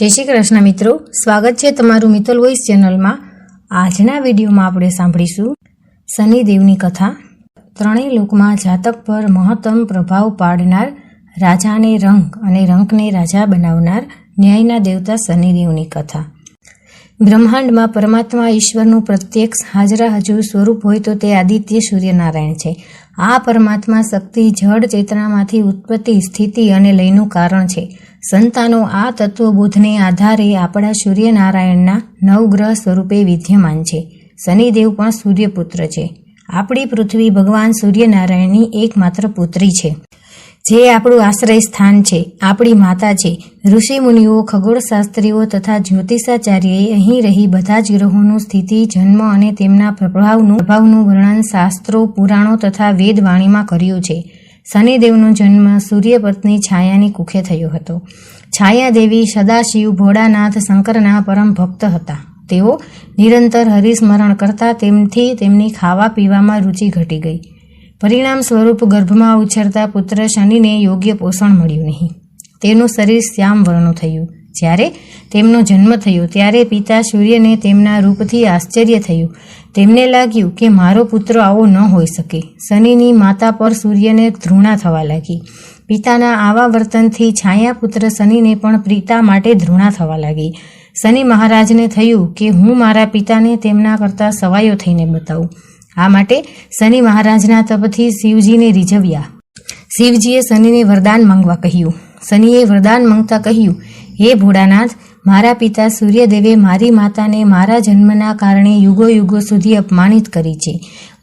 જય શ્રી કૃષ્ણ મિત્રો. સ્વાગત છે તમારું મિત્તલ વોઇસ ચેનલમાં આજના વિડીયોમાં આપણે સાંભળીશું શનિદેવની કથા. ત્રણેય લોકમાં જાતક પર મહત્તમ પ્રભાવ પાડનાર રાજાને રંક અને રંકને રાજા બનાવનાર ન્યાયના દેવતા શનિદેવની કથા. બ્રહ્માંડમાં પરમાત્મા ઈશ્વરનું પ્રત્યક્ષ હાજરા હજુ સ્વરૂપ હોય તો તે આદિત્ય સૂર્યનારાયણ છે. આ પરમાત્મા શક્તિ, જળ, ચેતનામાંથી ઉત્પત્તિ, સ્થિતિ અને લયનું કારણ છે. સંતાનો આ તત્વબોધને આધારે આપણા સૂર્યનારાયણના નવગ્રહ સ્વરૂપે વિદ્યમાન છે. શનિદેવ પણ સૂર્યપુત્ર છે. આપણી પૃથ્વી ભગવાન સૂર્યનારાયણની એકમાત્ર પુત્રી છે. જે આપણું આશ્રય સ્થાન છે, આપણી માતા છે. ઋષિ મુનિઓ ખગોળશાસ્ત્રીઓ તથા જ્યોતિષાચાર્યએ અહીં રહી બધા જ ગ્રહોનું સ્થિતિ, જન્મ અને તેમના પ્રભાવનું પ્રભાવનું વર્ણન શાસ્ત્રો, પુરાણો તથા વેદવાણીમાં કર્યું છે. શનિદેવનો જન્મ સૂર્યપત્ની છાયાની કુખે થયો હતો. છાયાદેવી સદાશિવ ભોળાનાથ શંકરના પરમ ભક્ત હતા. તેઓ નિરંતર હરિસ્મરણ કરતા તેમથી તેમની ખાવા પીવામાં રુચિ ઘટી ગઈ. પરિણામ સ્વરૂપ ગર્ભમાં ઉછરતા પુત્ર શનિને યોગ્ય પોષણ મળ્યું નહીં. તેનું શરીર શ્યામ વર્ણું થયું. જ્યારે તેમનો જન્મ થયો, ત્યારે પિતા સૂર્યને તેમના રૂપથી આશ્ચર્ય થયું. તેમને લાગ્યું કે મારો પુત્ર આવો ન હોઈ શકે. શનિની માતા પર સૂર્યને ધૃણા થવા લાગી. પિતાના આવા વર્તનથી છાયા પુત્ર શનિને પણ પ્રીતા માટે ધૃણા થવા લાગી. શનિ મહારાજને થયું કે હું મારા પિતાને તેમના કરતાં સવાયો થઈને બતાવું. આ માટે શનિ મહારાજના તપથી શિવજીને રીઝવ્યા. શિવજીએ શનિને વરદાન માંગવા કહ્યું. શનિએ વરદાન માંગતા કહ્યું, હે ભોળાનાથ, મારા પિતા સૂર્યદેવે મારી માતાને મારા જન્મના કારણે યુગો યુગો સુધી અપમાનિત કરી છે.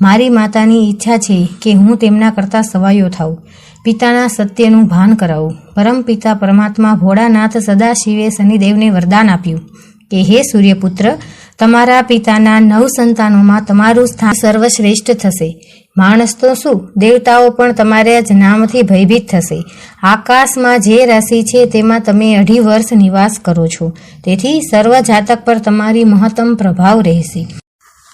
મારી માતાની ઈચ્છા છે કે હું તેમના કરતાં સવાયો થાઉં. પિતાના સત્યનું ભાન કરાવું. પરમ પિતા પરમાત્મા ભોળાનાથ સદાશિવે શનિદેવને વરદાન આપ્યું કે, હે સૂર્યપુત્ર તમારા પિતાના નવ સંતાનોમાં તમારું સ્થાન સર્વશ્રેષ્ઠ થશે. માણસ તો શું? દેવતાઓ પણ તમારા જ નામથી ભયભીત થશે. આકાશમાં જે રાશિ છે તેમાં તમે અઢી વર્ષ નિવાસ કરો છો. તેથી સર્વ જાતક પર તમારી મહત્તમ પ્રભાવ રહેશે.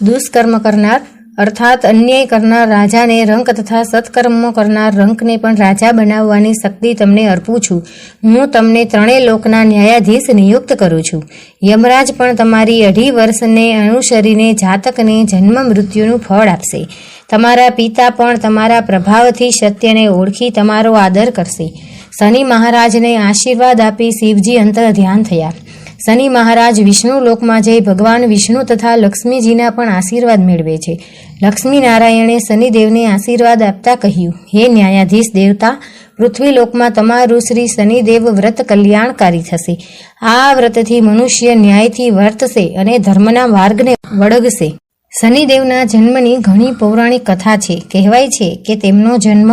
દુષ્કર્મ કરનાર અર્થાત અન્યાય કરનાર રાજાને રંક તથા સત્કર્મો કરનાર રંકને પણ રાજા બનાવવાની શક્તિ તમને અર્પું છું. હું તમને ત્રણેય લોકના ન્યાયાધીશ નિયુક્ત કરું છું. યમરાજ પણ તમારી અઢી વર્ષને અનુસરીને જાતકને જન્મ મૃત્યુનું ફળ આપશે. તમારા પિતા પણ તમારા પ્રભાવથી સત્યને ઓળખી તમારો આદર કરશે. શનિ મહારાજને આશીર્વાદ આપી શિવજી અંતર ધ્યાન થયા. શનિ મહારાજ વિષ્ણુ લોકમાં જઈ ભગવાન વિષ્ણુ તથા લક્ષ્મીજીના પણ આશીર્વાદ મેળવે છે. લક્ષ્મી નારાયણે શનિદેવને આશીર્વાદ આપતા કહ્યું, હે ન્યાયાધીશ દેવતા, પૃથ્વી લોકમાં તમારું શ્રી શનિદેવ વ્રત કલ્યાણકારી થશે. આ વ્રતથી મનુષ્ય ન્યાયથી વર્તશે અને ધર્મના માર્ગને વળગશે. શનિદેવના જન્મની ઘણી પૌરાણિક કથા છે. કહેવાય છે કે તેમનો જન્મ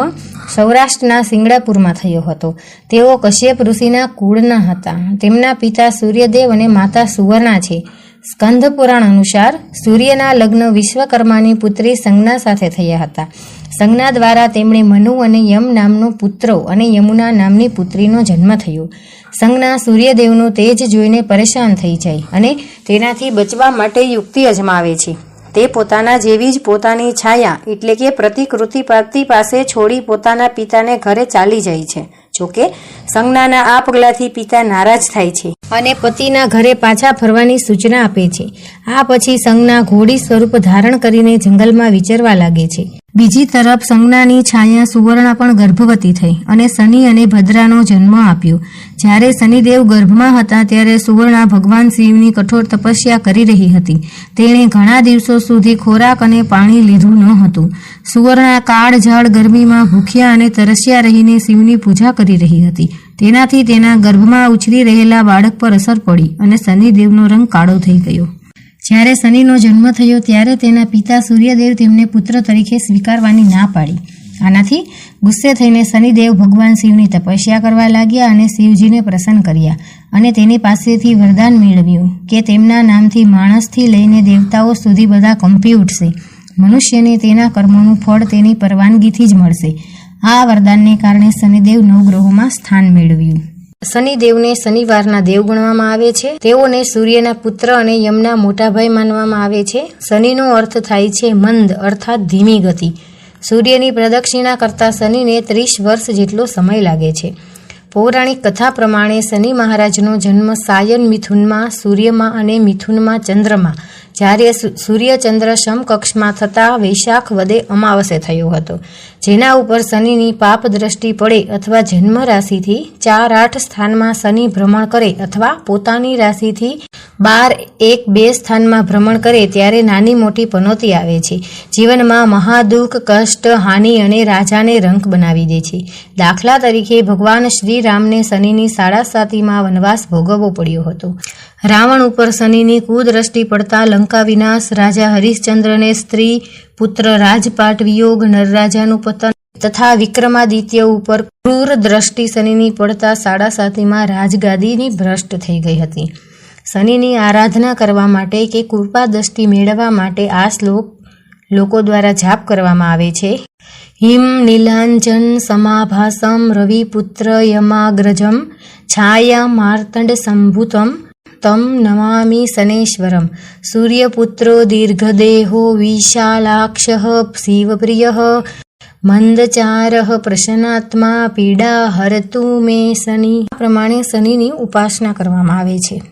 સૌરાષ્ટ્રના સિંગડાપુરમાં થયો હતો. તેઓ કશ્યપ ઋષિના કુળના હતા. તેમના પિતા સૂર્યદેવ અને માતા સુવર્ણા છે. સ્કંદ પુરાણ અનુસાર સૂર્યના લગ્ન વિશ્વકર્માની પુત્રી સંજ્ઞા સાથે થયા હતા. સંજ્ઞા દ્વારા તેમણે મનુ અને યમ નામનો પુત્રો અને યમુના નામની પુત્રીનો જન્મ થયો. સંજ્ઞા સૂર્યદેવનું તેજ જોઈને પરેશાન થઈ જાય અને તેનાથી બચવા માટે યુક્તિ અજમાવે છે. તે પોતાના જેવી જ પોતાની છાયા એટલે કે પ્રતિકૃતિ પતિ પાસે છોડી પોતાના પિતાને ઘરે ચાલી જાય છે. જોકે, સંજ્ઞાના આ પગલાથી પિતા નારાજ થાય છે અને પતિના ઘરે પાછા ફરવાની સૂચના આપે છે. આ પછી સંજ્ઞા ઘોડી સ્વરૂપ ધારણ કરીને જંગલમાં વિચરવા લાગે છે. બીજી તરફ સંજ્ઞાની છાયા સુવર્ણા પણ ગર્ભવતી થઈ અને શનિ અને ભદ્રાનો જન્મ આપ્યો. જ્યારે શનિદેવ ગર્ભમાં હતા ત્યારે સુવર્ણા ભગવાન શિવની કઠોર તપસ્યા કરી રહી હતી. તેણે ઘણા દિવસો સુધી ખોરાક અને પાણી લીધું ન હતું. સુવર્ણા કાળ ઝાડ ગરમીમાં ભૂખ્યા અને તરસ્યા રહીને શિવની પૂજા કરી રહી હતી. તેનાથી તેના ગર્ભમાં ઉછરી રહેલા બાળક પર અસર પડી અને શનિદેવનો રંગ કાળો થઈ ગયો. જ્યારે શનિનો જન્મ થયો ત્યારે તેના પિતા સૂર્યદેવ તેમને પુત્ર તરીકે સ્વીકારવાની ના પાડી. આનાથી ગુસ્સે થઈને શનિદેવ ભગવાન શિવની તપસ્યા કરવા લાગ્યા અને શિવજીને પ્રસન્ન કર્યા અને તેની પાસેથી વરદાન મેળવ્યું કે તેમના નામથી માણસથી લઈને દેવતાઓ સુધી બધા કંપી ઉઠશે. મનુષ્યને તેના કર્મોનું ફળ તેની પરવાનગીથી જ મળશે. આ વરદાનને કારણે શનિદેવ નવગ્રહોમાં સ્થાન મેળવ્યું. શનિદેવને શનિવારના દેવ ગણવામાં આવે છે. તેઓને સૂર્યના પુત્ર અને યમના મોટાભાઈ માનવામાં આવે છે. શનિનો અર્થ થાય છે મંદ, અર્થાત ધીમી ગતિ. સૂર્યની પ્રદક્ષિણા કરતા શનિને ત્રીસ વર્ષ જેટલો સમય લાગે છે. પૌરાણિક કથા પ્રમાણે શનિ મહારાજનો જન્મ સાયન મિથુનમાં, સૂર્યમાં અને મિથુનમાં ચંદ્રમાં. જ્યારે સુ- સૂર્ય સમકક્ષમાં થતા વૈશાખ વદે અમાવસે થયો હતો, જેના ઉપર શનિની પાપ દ્રષ્ટિ પડે અથવા જન્મ રાશિથી ચાર આઠ સ્થાનમાં શનિ ભ્રમણ કરે અથવા પોતાની રાશિથી બાર એક બે સ્થાનમાં ભ્રમણ કરે ત્યારે નાની મોટી પનોતી આવે છે. જીવનમાં મહાદુઃખ, કષ્ટ, હાનિ અને રાજાને રંક બનાવી દે છે. દાખલા તરીકે ભગવાન શ્રી રામને શનિની સાડા સાતીમાં વનવાસ ભોગવવો પડ્યો હતો. રાવણ ઉપર શનિની કુદ્રષ્ટિ પડતા લંકા વિનાશ, રાજા હરિશ્ચંદ્રને સ્ત્રી, પુત્ર રાજપાટ વિયોગ, નરરાજાનું પતન તથા વિક્રમાદિત્ય ઉપર ક્રૂર દ્રષ્ટિ શનિની પડતા સાડા સાતીમાં રાજગાદીની ભ્રષ્ટ થઈ ગઈ હતી. શનિની આરાધના કરવા માટે કે કૃપા દ્રષ્ટિ મેળવવા માટે આ શ્લોક લોકો દ્વારા જાપ કરવામાં આવે છે. હિમ નીલાંજન સમાભાસમ રવિપુત્ર યમાગ્રજમ છાયા માર્તંડ સંભૂતમ તમ નમામિ સનેશ્વરમ સૂર્યપુત્રો દીર્ઘદેહો વિશાલાક્ષ શિવપ્રિય મંદચાર પ્રસન્નાત્મા પીડા હરતુ મે શનિ પ્રમાણે શનિની ઉપાસના કરવામાં આવે છે।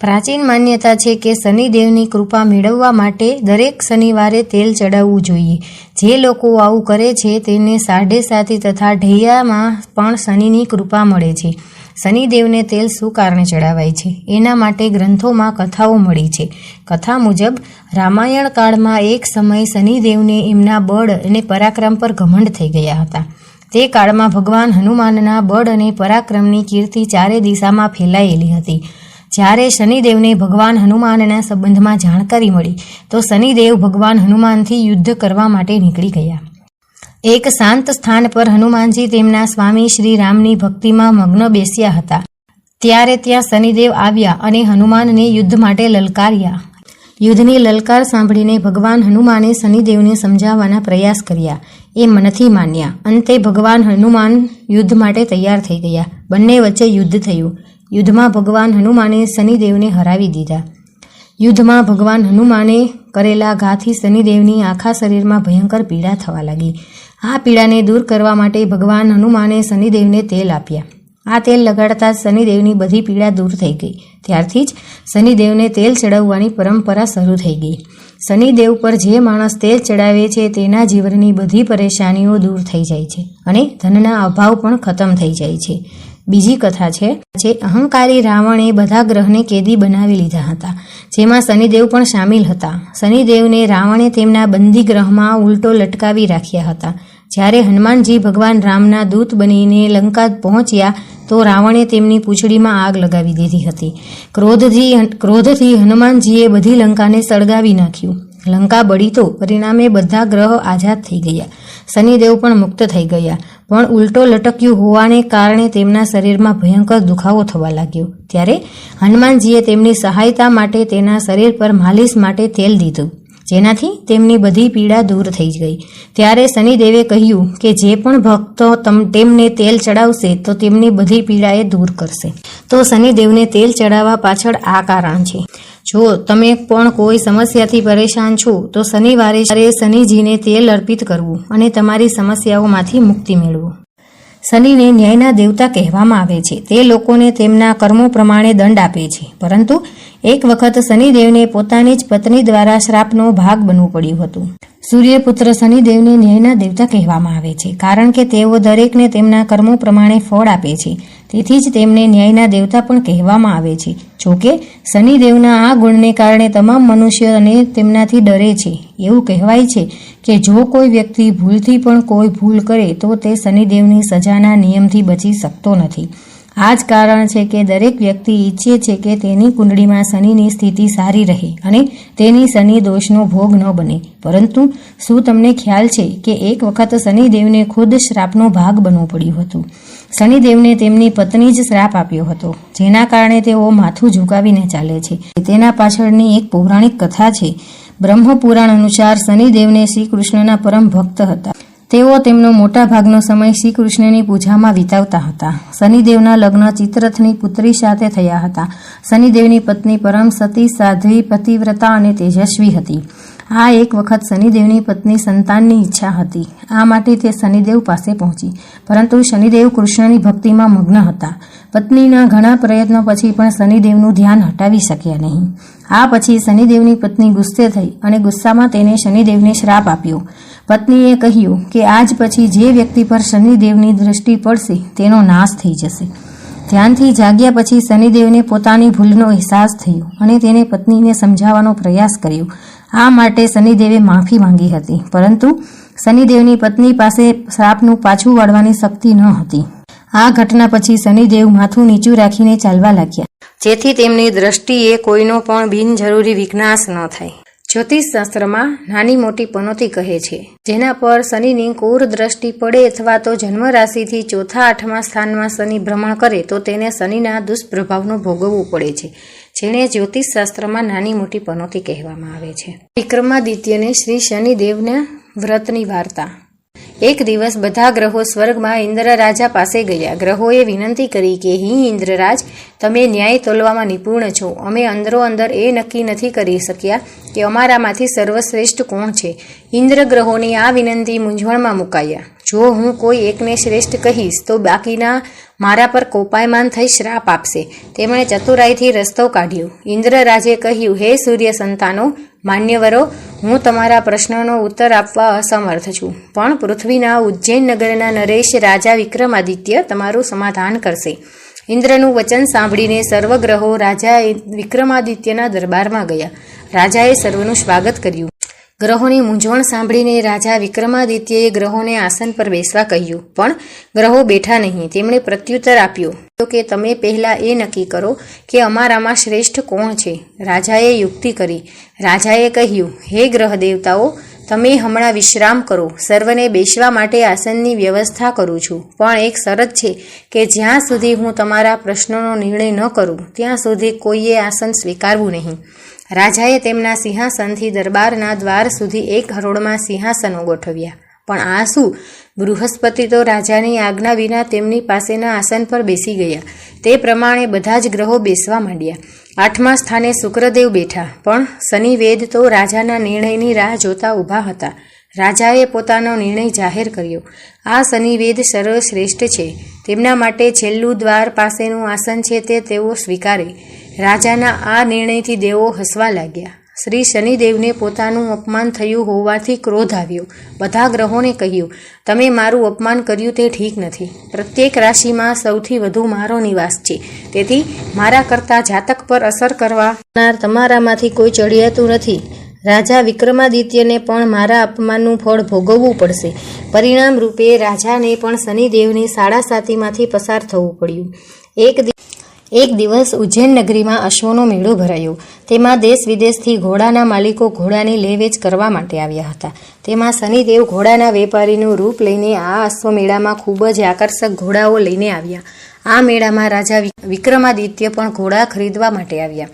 પ્રાચીન માન્યતા છે કે શનિદેવની કૃપા મેળવવા માટે દરેક શનિવારે તેલ ચડાવવું જોઈએ। જે લોકો આવું કરે છે, તેને સાઢે સાતી તથા ઢૈયામાં પણ શનિની કૃપા મળે છે। શનિદેવને તેલ શું કારણે ચડાવાય છે? એના માટે ગ્રંથોમાં કથાઓ મળી છે. કથા મુજબ, રામાયણ કાળમાં એક સમયે શનિદેવને એમના બળ અને પરાક્રમ પર ઘમંડ થઈ ગયા હતા. તે કાળમાં ભગવાન હનુમાનના બળ અને પરાક્રમની કીર્તિ ચારે દિશામાં ફેલાયેલી હતી. જ્યારે શનિદેવને ભગવાન હનુમાનના સંબંધમાં જાણકારી મળી, તો શનિદેવ ભગવાન હનુમાનથી યુદ્ધ કરવા માટે નીકળી ગયા. એક શાંત સ્થાન પર હનુમાનજી તેમના સ્વામી શ્રી રામની ભક્તિમાં મગ્ન બેસ્યા હતા. ત્યારે ત્યાં શનિદેવ આવ્યા અને હનુમાનને યુદ્ધ માટે લલકાર્યા. યુદ્ધની લલકાર સાંભળીને ભગવાન હનુમાને શનિદેવને સમજાવવાના પ્રયાસ કર્યા. એ મનથી માન્યા. અંતે ભગવાન હનુમાન યુદ્ધ માટે તૈયાર થઈ ગયા. બંને વચ્ચે યુદ્ધ થયું. યુદ્ધમાં ભગવાન હનુમાને શનિદેવને હરાવી દીધા. યુદ્ધમાં ભગવાન હનુમાને કરેલા ઘાથી શનિદેવની આખા શરીરમાં ભયંકર પીડા થવા લાગી. આ પીડાને દૂર કરવા માટે ભગવાન હનુમાને શનિદેવને તેલ આપ્યા. આ તેલ લગાડતા શનિદેવની બધી પીડા દૂર થઈ ગઈ. ત્યારથી જ શનિદેવને તેલ ચડાવવાની પરંપરા શરૂ થઈ ગઈ. શનિદેવ પર જે માણસ તેલ ચડાવે છે, તેના જીવનની બધી પરેશાનીઓ દૂર થઈ જાય છે અને ધનના અભાવ પણ ખતમ થઈ જાય છે. બીજી કથા છે, જે અહંકારી રાવણે બધા ગ્રહને કેદી બનાવી લીધા હતા, જેમાં શનિદેવ પણ સામેલ હતા. શનિદેવને રાવણે તેમના બંદી ગ્રહમાં ઉલટો લટકાવી રાખ્યા હતા. જ્યારે હનુમાનજી ભગવાન રામના દૂત બનીને લંકા પહોંચ્યા, તો રાવણે તેમની પૂંછડીમાં આગ લગાવી દીધી હતી. ક્રોધથી ક્રોધથી હનુમાનજીએ બધી લંકાને સળગાવી નાખ્યું. લંકા બળી તો પરિણામે બધા ગ્રહ આઝાદ થઈ ગયા. શનિદેવ પણ મુક્ત થઈ ગયા. પણ ઉલટો લટક્યું હોવાને કારણે તેમના શરીરમાં ભયંકર દુખાવો થવા લાગ્યો. ત્યારે હનુમાનજીએ તેમની સહાયતા માટે તેના શરીર પર માલિશ માટે તેલ દીધું. જેનાથી તેમની બધી પીડા દૂર થઈ ગઈ. ત્યારે શનિદેવે કહ્યું કે જે પણ ભક્તો તમ, તેમને તેલ ચડાવશે, તો તેમની બધી પીડા એ દૂર કરશે. તો શનિદેવને તેલ ચડાવવા પાછળ આ કારણ છે. જો તમે પણ કોઈ સમસ્યાથી પરેશાન છો, તો શનિવારે શનિજીને તેલ અર્પિત કરવું અને તમારી સમસ્યાઓમાંથી મુક્તિ મેળવો. શનિને ન્યાયના દેવતા કહેવામાં આવે છે. તે લોકોને તેમના કર્મો પ્રમાણે દંડ આપે છે. પરંતુ એક વખત શનિદેવને પોતાની જ પત્ની દ્વારા શ્રાપનો ભાગ બનવું પડ્યું હતું. સૂર્યપુત્ર શનિદેવને ન્યાયના દેવતા કહેવામાં આવે છે. કારણ કે તેઓ દરેકને તેમના કર્મો પ્રમાણે ફળ આપે છે. તેથી જ તેમને ન્યાયના દેવતા પણ કહેવામાં આવે છે. જોકે, શનિદેવના આ ગુણને કારણે તમામ મનુષ્ય અને તેમનાથી ડરે છે. એવું કહેવાય છે કે જો કોઈ વ્યક્તિ ભૂલથી પણ કોઈ ભૂલ કરે, તો તે શનિદેવની સજાના નિયમથી બચી શકતો નથી. આ જ કારણ છે કે દરેક વ્યક્તિ ઈચ્છે છે કે તેની કુંડળીમાં શનિની સ્થિતિ સારી રહે અને તેની શનિ દોષનો ભોગ ન બને. પરંતુ શું તમને ખ્યાલ છે કે એક વખત શનિદેવને ખુદ શ્રાપનો ભાગ બનવું પડ્યું હતું? શનિદેવને તેમની પત્ની જ શ્રાપ આપ્યો હતો, જેના કારણે તેઓ માથું ઝુકાવીને ચાલે છે. તેના પાછળની એક પૌરાણિક કથા છે. બ્રહ્મપુરાણ અનુસાર શનિદેવને શ્રી કૃષ્ણના પરમ ભક્ત હતા. તેઓ તેમનો મોટા ભાગનો સમય શ્રી કૃષ્ણની પૂજામાં વિતાવતા હતા. શનિદેવના લગ્ન ચિત્રથની પુત્રી સાથે થયા હતા. શનિદેવની પત્ની પરમ સતી, સાધ્વી, પતિવ્રતા અને તેજસ્વી હતી. આ એક વખત શનિદેવની પત્ની સંતાનની ઈચ્છા હતી. આ માટે તે શનિદેવ પાસે પહોંચી. પરંતુ શનિદેવ કૃષ્ણની ભક્તિમાં મગ્ન હતા. પત્નીના ઘણા પ્રયત્નો પછી પણ શનિદેવનું ધ્યાન હટાવી શક્યા નહીં. આ પછી શનિદેવની પત્ની ગુસ્સે થઈ અને ગુસ્સામાં તેને શનિદેવને શ્રાપ આપ્યો. પત્નીએ કહ્યું કે આજ પછી જે વ્યક્તિ પર શનિદેવની દૃષ્ટિ પડશે, તેનો નાશ થઈ જશે. ધ્યાનથી જાગ્યા પછી શનિદેવને પોતાની ભૂલનો અહેસાસ થયો અને તેને પત્નીને સમજાવવાનો પ્રયાસ કર્યો. આ માટે શનિદેવે માફી માંગી હતી. પરંતુ શનિદેવની પત્ની પાસે શ્રાપનું પાછું વાળવાની શક્તિ ન હતી. આ ઘટના પછી શનિદેવ માથું નીચું રાખીને ચાલવા લાગ્યા. જેથી તેમની દ્રષ્ટિએ કોઈનો પણ બિનજરૂરી વિઘ્નાશ ન થાય. જ્યોતિષ શાસ્ત્રમાં નાની મોટી પનોતી કહે છે, જેના પર શનિની કુર દ્રષ્ટિ પડે અથવા તો જન્મ રાશિથી ચોથા આઠમા સ્થાનમાં શનિ ભ્રમણ કરે, તો તેને શનિના દુષ્પ્રભાવનો ભોગવવું પડે છે. જેને જ્યોતિષ શાસ્ત્રમાં નાની મોટી પનોતી કહેવામાં આવે છે. વિક્રમાદિત્યને શ્રી શનિદેવના વ્રતની વાર્તા. એક દિવસ બધા ગ્રહો સ્વર્ગમાં ઇન્દ્ર રાજા પાસે ગયા. ગ્રહોએ વિનંતી કરી કે, હી ઇન્દ્રરાજ, તમે ન્યાય તોલવામાં નિપુણ છો. અમે અંદરો અંદર એ નક્કી નથી કરી શક્યા કે અમારામાંથી સર્વશ્રેષ્ઠ કોણ છે. ઇન્દ્ર ગ્રહોની આ વિનંતી મૂંઝવણમાં મુકાયા. જો હું કોઈ એકને શ્રેષ્ઠ કહીશ, તો બાકીના મારા પર કોપાયમાન થઈ શ્રાપ આપશે. તેમણે ચતુરાઈથી રસ્તો કાઢ્યો. ઇન્દ્રરાજે કહ્યું, હે સૂર્ય સંતાનો માન્યવરો, હું તમારા પ્રશ્નનો ઉત્તર આપવા અસમર્થ છું. પણ પૃથ્વીના ઉજ્જૈન નગરના નરેશ રાજા વિક્રમાદિત્ય તમારું સમાધાન કરશે. ઇન્દ્રનું વચન સાંભળીને સર્વગ્રહો રાજાએ વિક્રમાદિત્યના દરબારમાં ગયા. રાજાએ સર્વનું સ્વાગત કર્યું. ગ્રહોની મૂંઝવણ સાંભળીને રાજા વિક્રમાદિત્યએ ગ્રહોને આસન પર બેસવા કહ્યું. પણ ગ્રહો બેઠા નહીં. તેમણે પ્રત્યુત્તર આપ્યો. તો કે તમે પહેલા એ નક્કી કરો કે અમારામાં શ્રેષ્ઠ કોણ છે. રાજાએ યુક્તિ કરી. રાજાએ કહ્યું, હે ગ્રહ દેવતાઓ તમે હમણાં વિશ્રામ કરો. સર્વને બેસવા માટે આસનની વ્યવસ્થા કરું છું. પણ એક શરત છે કે જ્યાં સુધી હું તમારા પ્રશ્નોનો નિર્ણય ન કરું, ત્યાં સુધી કોઈએ આસન સ્વીકારવું નહીં. રાજાએ તેમના સિંહાસનથી દરબારના દ્વાર સુધી એક હરોળમાં સિંહાસનો ગોઠવ્યા. પણ આ શું બૃહસ્પતિ તો રાજાની આજ્ઞા વિના તેમની પાસેના આસન પર બેસી ગયા. તે પ્રમાણે બધા જ ગ્રહો બેસવા માંડ્યા. આઠમા સ્થાને શુક્રદેવ બેઠા. પણ શનિવેદ તો રાજાના નિર્ણયની રાહ જોતા ઊભા હતા. રાજાએ પોતાનો નિર્ણય જાહેર કર્યો. આ શનિવેદ સર્વશ્રેષ્ઠ છે. તેમના માટે છેલ્લું દ્વાર પાસેનું આસન છે તે તેઓ સ્વીકારે. રાજાના આ નિર્ણયથી દેવો હસવા લાગ્યા. શ્રી શનિદેવને પોતાનું અપમાન થયું હોવાથી ક્રોધ આવ્યો. બધા ગ્રહોને કહ્યું, તમે મારું અપમાન કર્યું તે ઠીક નથી. પ્રત્યેક રાશિમાં સૌથી વધુ મારો નિવાસ છે. તેથી મારા કરતાં જાતક પર અસર કરવાનાર તમારામાંથી કોઈ ચડિયાતું નથી. રાજા વિક્રમાદિત્યને પણ મારા અપમાનનું ફળ ભોગવવું પડશે. પરિણામ રૂપે રાજાને પણ શનિદેવની સાડા સાતીમાંથી પસાર થવું પડ્યું. એક એક દિવસ ઉજ્જૈન નગરીમાં અશ્વનો મેળો ભરાયો. તેમાં દેશ વિદેશથી ઘોડાના માલિકો ઘોડાની લેવેચ કરવા માટે આવ્યા હતા. તેમાં શનિદેવ ઘોડાના વેપારીનું રૂપ લઈને આ અશ્વમેળામાં ખૂબ જ આકર્ષક ઘોડાઓ લઈને આવ્યા. આ મેળામાં રાજા વિક્રમાદિત્ય પણ ઘોડા ખરીદવા માટે આવ્યા.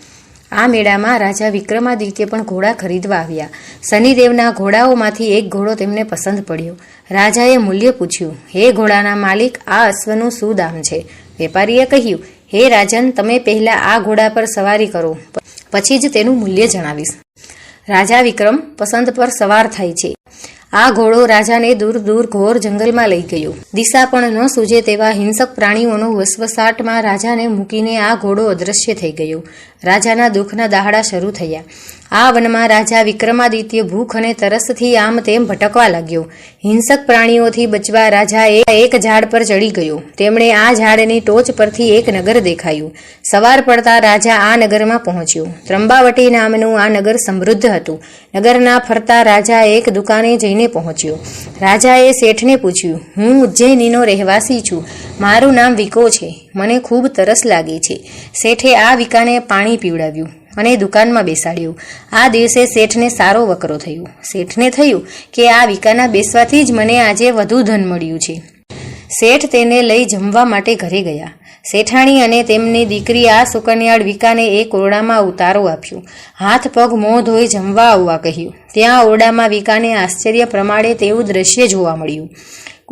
આ મેળામાં રાજા વિક્રમાદિત્ય પણ ઘોડા ખરીદવા આવ્યા. શનિદેવના ઘોડાઓમાંથી એક ઘોડો તેમને પસંદ પડ્યો. રાજાએ મૂલ્ય પૂછ્યું, હે ઘોડાના માલિક, આ અશ્વનું શું દામ છે? વેપારીએ કહ્યું હે રાજન, તમે પહેલા આ ઘોડા પર સવારી કરો. પછી જ તેનું મૂલ્ય જણાવીશ. રાજા વિક્રમ પસંદ પર સવાર થાય છે. આ ઘોડો રાજાને દૂર દૂર ઘોર જંગલમાં લઈ ગયો. દિશા પણ ન સૂજે તેવા હિંસક પ્રાણીઓનો વસવસાટમાં રાજાને મૂકીને આ ઘોડો અદૃશ્ય થઈ ગયો. રાજાના દુઃખના દહાડા શરૂ થયા. આ વનમાં રાજા વિક્રમાદિત્ય ભૂખ અને તરસથી આમ તેમ ભટકવા લાગ્યો. હિંસક પ્રાણીઓથી બચવા રાજા એક ઝાડ પર ચડી ગયો. તેમણે આ ઝાડની ટોચ પરથી એક નગર દેખાયું. સવાર પડતા રાજા આ નગરમાં પહોંચ્યો. ત્રંબાવટી નામનું આ નગર સમૃદ્ધ હતું. નગરના ફરતા રાજા એક દુકાને જઈને પહોંચ્યો. રાજાએ શેઠને પૂછ્યું, હું ઉજ્જૈનીનો રહેવાસી છું. મારું નામ વિકો છે. મને ખૂબ તરસ લાગી છે. શેઠે આ વિકાને પાણી પીવડાવ્યું. અને દુકાનમાં બેસાડ્યું. આ દિવસે શેઠને સારો વકરો થયો. શેઠને થયું કે આ વિકાના બેસવાથી જ મને આજે વધુ ધન મળ્યું છે. શેઠ તેને લઈ જમવા માટે ઘરે ગયા. શેઠાણી અને તેમની દીકરી આ સુકન્યાળ વિકાને એ ઓરડામાં ઉતારો આપ્યો. હાથ પગ મોં ધોઈ જમવા આવવા કહ્યું. ત્યાં ઓરડામાં વિકાને આશ્ચર્ય પ્રમાણે તેવું દ્રશ્ય જોવા મળ્યું.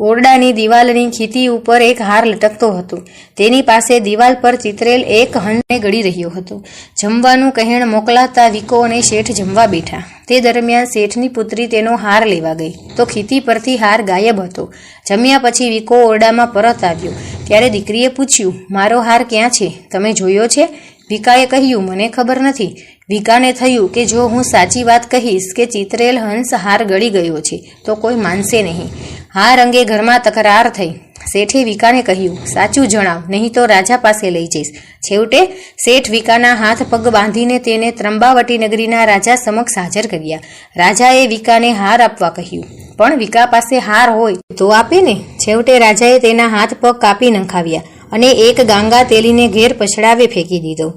ઓરડાની દિવાલની ખીતી ઉપર એક હાર લટકતો હતો. તેની પાસે દિવાલ પર ચિતરેલ એક હંસને ગળી રહ્યો હતો. જમવાનું કહેણ મોકલાતા વિકો અને શેઠ જમવા બેઠા. તે દરમિયાન શેઠની પુત્રી તેનો હાર લેવા ગઈ. તો ખીતી પરથી હાર ગાયબ હતો. જમ્યા પછી વિકો ઓરડામાં પરત આવ્યો. ત્યારે દીકરીએ પૂછ્યું, મારો હાર ક્યાં છે? તમે જોયો છે? વિકાએ કહ્યું, મને ખબર નથી. વિકાને થયું કે જો હું સાચી વાત કહીશ કે ચિતરેલ હંસ હાર ગળી ગયો છે, તો કોઈ માનશે નહીં. હાર અંગે ઘરમાં તકરાર થઈ. શેઠે વિકાને કહ્યું, સાચું જણાવ, નહીં તો રાજા પાસે લઈ જઈશ. છેવટે શેઠ વિકાના હાથ પગ બાંધીને તેને ત્રંબાવટી નગરીના રાજા સમક્ષ હાજર કર્યા. રાજાએ વિકાને હાર આપવા કહ્યું, પણ વિકા પાસે હાર હોય તો આપે ને? છેવટે રાજાએ તેના હાથ પગ કાપી નંખાવ્યા અને એક ગાંગા તેલીને ઘેર પછડાવે ફેંકી દીધો.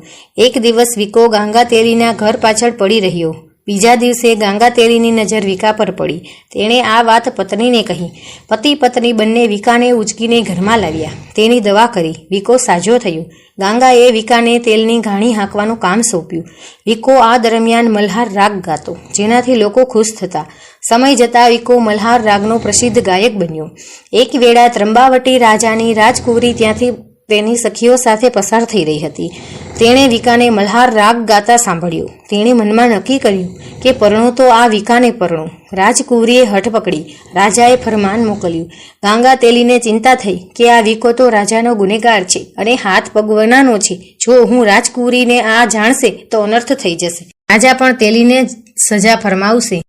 એક દિવસ વિકો ગાંગા તેલીના ઘર પાછળ પડી રહ્યો. બીજા દિવસે ગાંગા તેલીની નજર વિકા પર પડી. તેણે આ વાત પત્નીને કહી. પતિ પત્ની બંને વિકાને ઉચકીને ઘરમાં લાવ્યા. તેની દવા કરી. વિકો સાજો થયો. ગાંગાએ વિકાને તેલની ઘાણી હાંકવાનું કામ સોંપ્યું. વિકો આ દરમિયાન મલ્હાર રાગ ગાતો, જેનાથી લોકો ખુશ થતા. સમય જતાં વિકો મલ્હાર રાગનો પ્રસિદ્ધ ગાયક બન્યો. એક વેળા ત્રંબાવટી રાજાની રાજકુંવરી ત્યાંથી તેની સખીઓ સાથે પસાર થઈ રહી હતી. તેણે વિકાને મલ્હાર રાગ ગાતા સાંભળ્યો. તેણે મનમાં નક્કી કર્યું કે પરણું તો આ વિકાને પરણું. રાજકુંવરીએ હઠ પકડી. રાજાએ ફરમાન મોકલ્યું. ગાંગા તેલીને ચિંતા થઈ કે આ વિકો તો રાજાનો ગુનેગાર છે અને હાથ પગવનાનો છે. જો હું રાજકુંવરીને આ જાણશે તો અનર્થ થઈ જશે. રાજા પણ તેલીને સજા ફરમાવશે.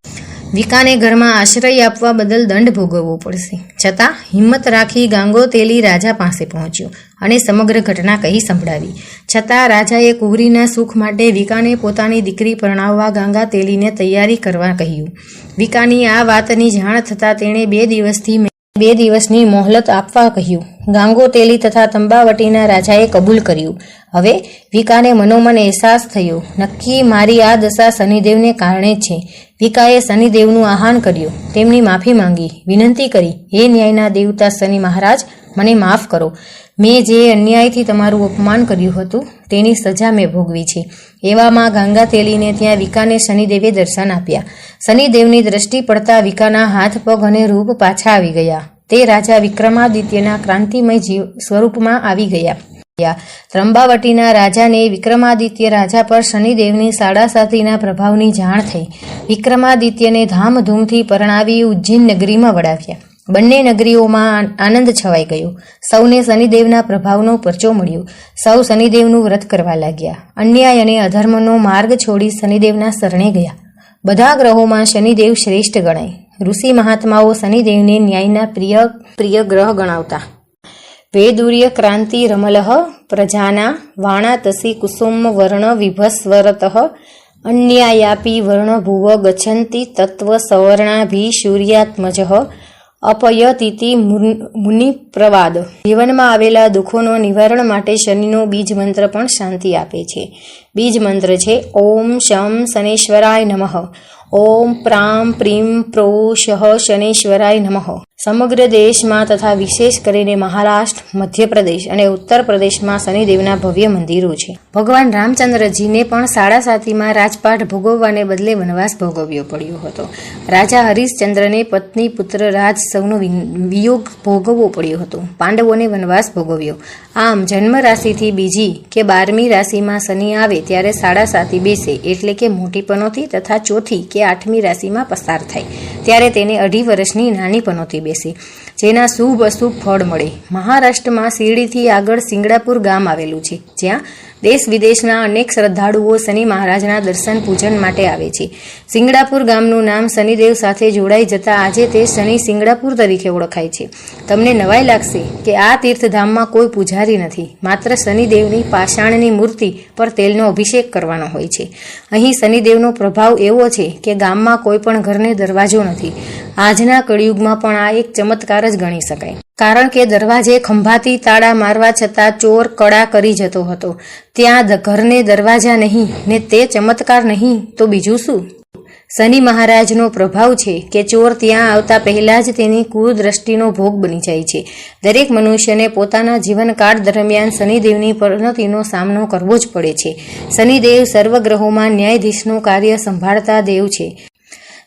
વિકાને ઘરમાં આશ્રય આપવા બદલ દંડ ભોગવવો પડશે. છતાં હિંમત રાખી ગાંગો તેલી રાજા પાસે પહોંચ્યો અને સમગ્ર ઘટના કહી સંભળાવી. છતાં રાજાએ કુંવરીના સુખ માટે વિકાને પોતાની દીકરી પરણાવવા ગાંગા તેલીને તૈયારી કરવા કહ્યું. વિકાની આ વાતની જાણ થતાં તેણે બે દિવસથી બે દિવસની મોહલત આપવા કહ્યું. ગાંગોતેલી તથા તંબાવટીના રાજાએ કબૂલ કર્યું. હવે વિકાને મનોમન અહેસાસ થયો. નક્કી મારી આ દશા શનિદેવને કારણે છે. વિકાએ શનિદેવનું આહાન કર્યું. તેમની માફી માંગી. વિનંતી કરી, હે ન્યાયના દેવતા શનિ મહારાજ, મને માફ કરો. મેં જે અન્યાયથી તમારું અપમાન કર્યું હતું, તેની સજા મેં ભોગવી છે. એવામાં ગંગા તેલીને ત્યાં વિકાને શનિદેવે દર્શન આપ્યા. શનિદેવની દ્રષ્ટિ પડતા વિકાના હાથ, પગ અને રૂપ પાછા આવી ગયા. તે રાજા વિક્રમાદિત્યના ક્રાંતિમય જીવ સ્વરૂપમાં આવી ગયા. ત્રંબાવટીના રાજાને વિક્રમાદિત્ય રાજા પર શનિદેવની સાડાસાતીના પ્રભાવની જાણ થઈ. વિક્રમાદિત્યને ધામધૂમથી પરણાવી ઉજ્જૈન નગરીમાં વડાવ્યા બંને નગરીઓમાં આનંદ છવાઈ ગયો. સૌને શનિદેવના પ્રભાવનો પરચો મળ્યો. સૌ શનિદેવનું વ્રત કરવા લાગ્યા. અન્યાય અને અધર્મનો માર્ગ છોડી શનિદેવના શરણે ગયા. બધા ગ્રહોમાં શનિદેવ શ્રેષ્ઠ ગણાય. ઋષિ મહાત્માઓ શનિદેવને ન્યાયના પ્રિય પ્રિય ગ્રહ ગણાવતા. વેદુર્ય ક્રાંતિ રમલહ પ્રજાના વાણા તસી કુસુમ વર્ણ વિભસ્વરત અન્યાયાપી વર્ણભુવ ગચ્છંતી તત્વ સવર્ણાભી સૂર્યાત્મજ અપયતિતિ મુનિપ્રવાદ. જીવનમાં આવેલા દુઃખોનો નિવારણ માટે શનિનો બીજ મંત્ર પણ શાંતિ આપે છે. બીજ મંત્ર છે, ઓમ શમ શનેશ્વરાય નમઃ. ઓમ પ્રામ પ્રીમ પ્રોષ શનેશ્વરાય નમઃ. સમગ્ર દેશમાં તથા વિશેષ કરીને મહારાષ્ટ્ર, મધ્યપ્રદેશ અને ઉત્તર પ્રદેશમાં શનિદેવના ભવ્ય મંદિરો છે. ભગવાન રામચંદ્રજીને પણ સાડા સાતીમાં રાજપાઠ ભોગવવાને બદલે વનવાસ ભોગવ્યો પડ્યો હતો. રાજા હરિશ્ચંદ્રને પત્ની પુત્ર રાજ સૌનો વિયોગ ભોગવવો પડ્યો હતો. પાંડવોને વનવાસ ભોગવ્યો. આમ જન્મ રાશિથી બીજી કે બારમી રાશિમાં શનિ આવે ત્યારે સાડા સાતી બેસે એટલે કે મોટી પનોતી તથા ચોથી કે આઠમી રાશિમાં પસાર થાય. ત્યારે તેને અઢી વર્ષની નાની પનોતી બેસે. જેના શુભ અશુભ ફળ મળે. મહારાષ્ટ્રમાં શિરડીથી આગળ સિંગડાપુર ગામ આવેલું છે. જ્યાં દેશ વિદેશના અનેક શ્રદ્ધાળુઓ શનિ મહારાજના દર્શન પૂજન માટે આવે છે. સિંગડાપુર ગામનું નામ શનિદેવ સાથે જોડાઈ જતા આજે તે શનિ સિંગડાપુર તરીકે ઓળખાય છે. તમને નવાઈ લાગશે કે આ તીર્થધામમાં કોઈ પૂજારી નથી, માત્ર શનિદેવની પાષાણની મૂર્તિ પર તેલનો અભિષેક કરવાનો હોય છે. અહીં શનિદેવનો પ્રભાવ એવો છે કે ગામમાં કોઈ પણ ઘરને દરવાજો નથી. આજના કળિયુગમાં પણ આ એક ચમત્કાર જ ગણી શકાય. કારણ કે દરવાજે ખંભાતી તાળા મારવા છતાં ચોર કડા કરી જતો હતો. ત્યાં ઘરને દરવાજા નહીં ને તે ચમત્કાર નહીં તો બીજું શું? શનિ મહારાજનો પ્રભાવ છે કે ચોર ત્યાં આવતા પહેલાં જ તેની કુદૃષ્ટિનો ભોગ બની જાય છે. દરેક મનુષ્યને પોતાના જીવનકાળ દરમિયાન શનિદેવની પરિણતિનો સામનો કરવો જ પડે છે. શનિદેવ સર્વ ગ્રહોમાં ન્યાયાધીશનું કાર્ય સંભાળતા દેવ છે.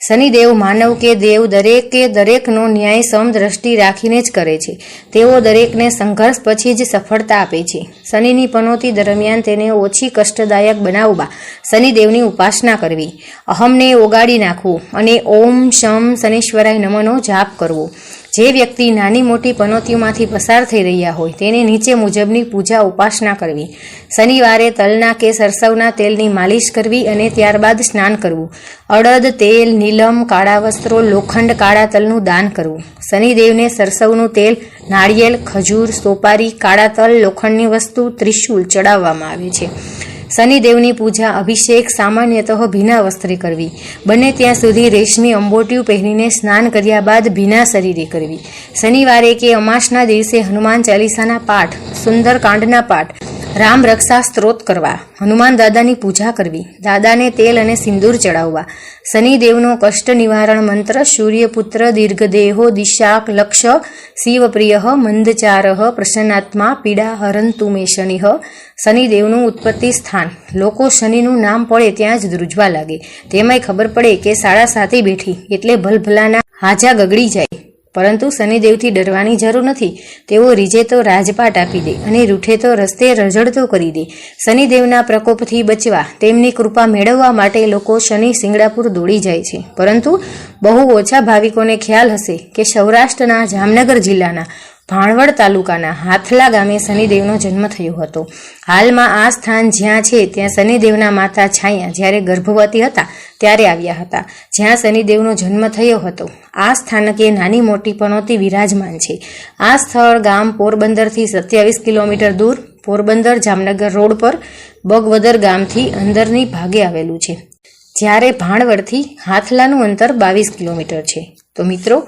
શનિદેવ માનવ કે દેવ દરેકે દરેકનો ન્યાય સમદ્રષ્ટિ રાખીને જ કરે છે. તેઓ દરેકને સંઘર્ષ પછી જ સફળતા આપે છે. શનિની પનોતી દરમિયાન તેને ઓછી કષ્ટદાયક બનાવવા શનિદેવની ઉપાસના કરવી. અહમને ઓગાળી નાખવું અને ઓમ શમ શનિશ્વરાય નમનો જાપ કરવો. જે વ્યક્તિ નાની મોટી પનોતીઓમાંથી પસાર થઈ રહ્યા હોય તેને નીચે મુજબની પૂજા ઉપાસના કરવી. શનિવારે તલના કે સરસવના તેલની માલિશ કરવી અને ત્યારબાદ સ્નાન કરવું. અડદ, તેલ, નીલમ, કાળા વસ્ત્રો, લોખંડ, કાળા તલનું દાન કરવું. શનિદેવને સરસવનું તેલ, નાળિયેર, ખજૂર, સોપારી, કાળા તલ, લોખંડની વસ્તુ, ત્રિશુલ ચડાવવામાં આવે છે. શનિદેવની પૂજા, અભિષેક, સામાન્યતઃ ભીના વસ્ત્રે કરવી. બને ત્યાં સુધી રેશમી અંબોટીઓ પહેરીને સ્નાન કર્યા બાદ ભીના શરીરે કરવી. શનિવારે કે અમાસના દિવસે હનુમાન ચાલીસાના પાઠ સુંદર કાંડના પાઠ, રામ રક્ષા સ્ત્રોત કરવા, હનુમાન દાદાની પૂજા કરવી, દાદાને તેલ અને સિંદૂર ચડાવવા. શનિદેવનો કષ્ટ નિવારણ મંત્ર, સૂર્યપુત્ર, દીર્ઘદેહો, દિશાક, લક્ષ, શિવપ્રિય, મંદચાર, પ્રસન્નાત્મા, પીડા હરંતુ મે શનિ શનિદેવનું ઉત્પત્તિ સ્થાન. લોકો શનિનું નામ પડે ત્યાં જ ધ્રુજવા લાગે. તેમાંય ખબર પડે કે સાડા સાથે બેઠી એટલે ભલભલાના હાજા ગગડી જાય. પરંતુ શનિદેવથી ડરવાની જરૂર નથી. તેઓ રીજે તો રાજપાટ આપી દે અને રૂઠે તો રસ્તે રઝળતો કરી દે. શનિદેવના પ્રકોપથી બચવા, તેમની કૃપા મેળવવા માટે લોકો શનિ સિંગડાપુર દોડી જાય છે. પરંતુ બહુ ઓછા ભાવિકોને ખ્યાલ હશે કે સૌરાષ્ટ્રના જામનગર જિલ્લાના ભાણવડ તાલુકાના હાથલા ગામે શનિદેવનો જન્મ થયો હતો. હાલમાં આ સ્થાન જ્યાં છે, ત્યાં શનિદેવના માતા છાયા જ્યારે ગર્ભવતી હતા, ત્યારે આવ્યા હતા. જ્યાં શનિદેવનો જન્મ થયો હતો. આ સ્થાનકે નાની મોટી પનોતી વિરાજમાન છે. આ સ્થળ ગામ પોરબંદરથી સત્યાવીસ કિલોમીટર દૂર, પોરબંદર જામનગર રોડ પર, બગવદર ગામથી અંદરની ભાગે આવેલું છે. જ્યારે ભાણવડથી હાથલાનું અંતર બાવીસ કિલોમીટર છે. તો મિત્રો